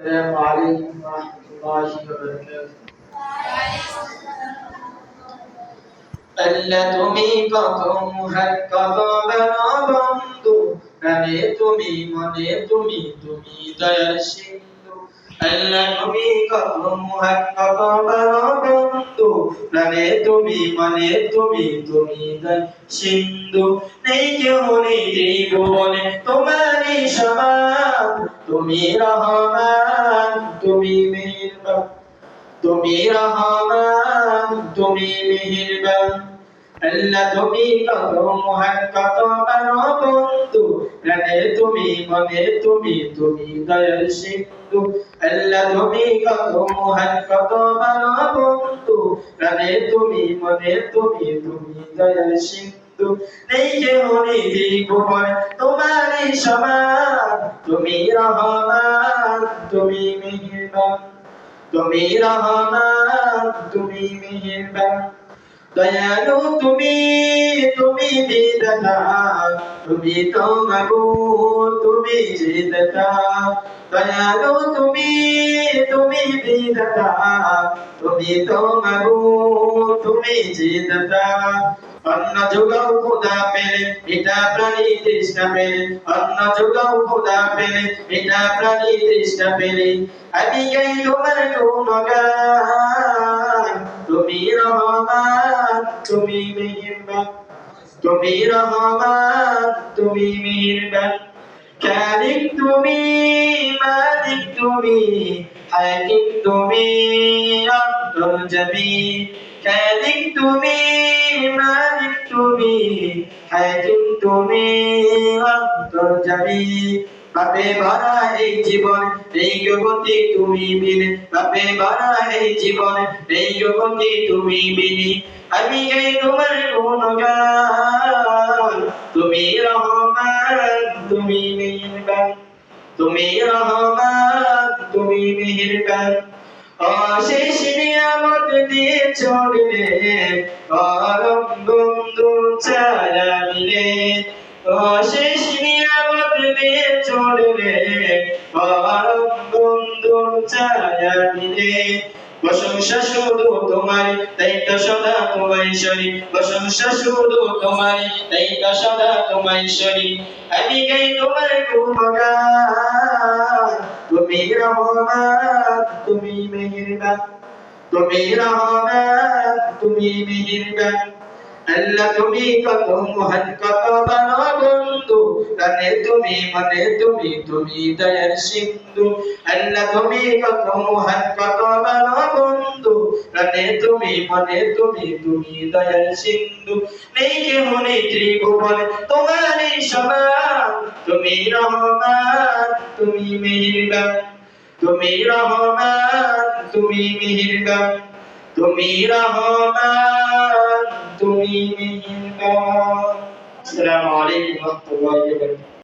السلام عليكم ورحمة الله وبركاته আল্লাহ তুমি কত মহান কত বড় বন্ধু প্রাণে তুমি মনে তুমি তুমি দয়ার সিন্ধু আল্লাহ তুমি কত মহান কত বড় বন্ধু প্রাণে তুমি মনে তুমি তুমি দয়ার সিন্ধু নেই কেউ নেই জীবনে তোমারই সমান। তুমি রহমান, তুমি মেহেরবান। তুমি রহমান, তুমি মেহেরবান। আল্লাহ, তুমি কত মহান, কত বড় বন্ধু। প্রাণে তুমি, মনে তুমি তুমি দয়াল সিন্ধু। আল্লাহ, তুমি কত মহান, কত বন্ধু। প্রাণে তুমি, মনে তুমি তুমি দয়াল সিন্ধু। নেই কেউ নেই জীবন তোমারই সমান, তুমি রহমান, তুমি মেহেরবান। তুমি রহমান, তুমি মেহেরবান। দয়ালু তুমি তুমি বিদাতা তুমি তো মাবুদ তুমি জিদাতা দয়ালু তুমি তুমি বিদাতা তুমি তো মাবুদ তুমি জিদাতা অন্ন যোগাও খোদা পেলে, এটা প্রাণী পেলে। অন্ন যোগাও খোদা পেলে, এটা তুমি রহমান, তুমি মেহেরবান। তুমি রহমান, তুমি মেহেরবান। খালিক তুমি মালিক তুমি, হাকিম তুমি তুমি মালিক তুমি হাকিম তুমি জমিল বাপে ভরা এই জীবন, এই তুমি বিনে বাপে ভরা এই জীবন, এই তুমি আমি তোমার তুমি রহমান, তুমি তুমি রহমান, তুমি অশেষ নিয়ামত দিয়ে চললে পরম বন্ধু ছায়া মিলে। অশেষ নিয়ামত দিয়ে চললে পরম বন্ধু ছায়া মিলে। প্রশংসা শুধু তোমার তাই তো সদা তোমায় সরি প্রশংসা শুধু তোমার তাই তো সদা তোমায় সরি আমি গাই তোমার তুমি রহমান, তুমি মেহেরবান। তুমি রহমান তুমি মেহেরবান তুমি কত মহান, কত বড় বন্ধু। কানে তুমি, মনে তুমি তুমি দয়ার সিন্ধু। আল্লাহ তুমি কত মহান, কত বড় বন্ধু। কানে তুমি, মনে তুমি তুমি দয়ার সিন্ধু। নেই কে মনে ত্রিভুবন, তোমারই সমান। তুমি রহমান তুমি মেহেরবান তুমি রহমান তুমি মেহেরবান তুমি রহমান তুমি মেহেরবান আসসালামু আলাইকুম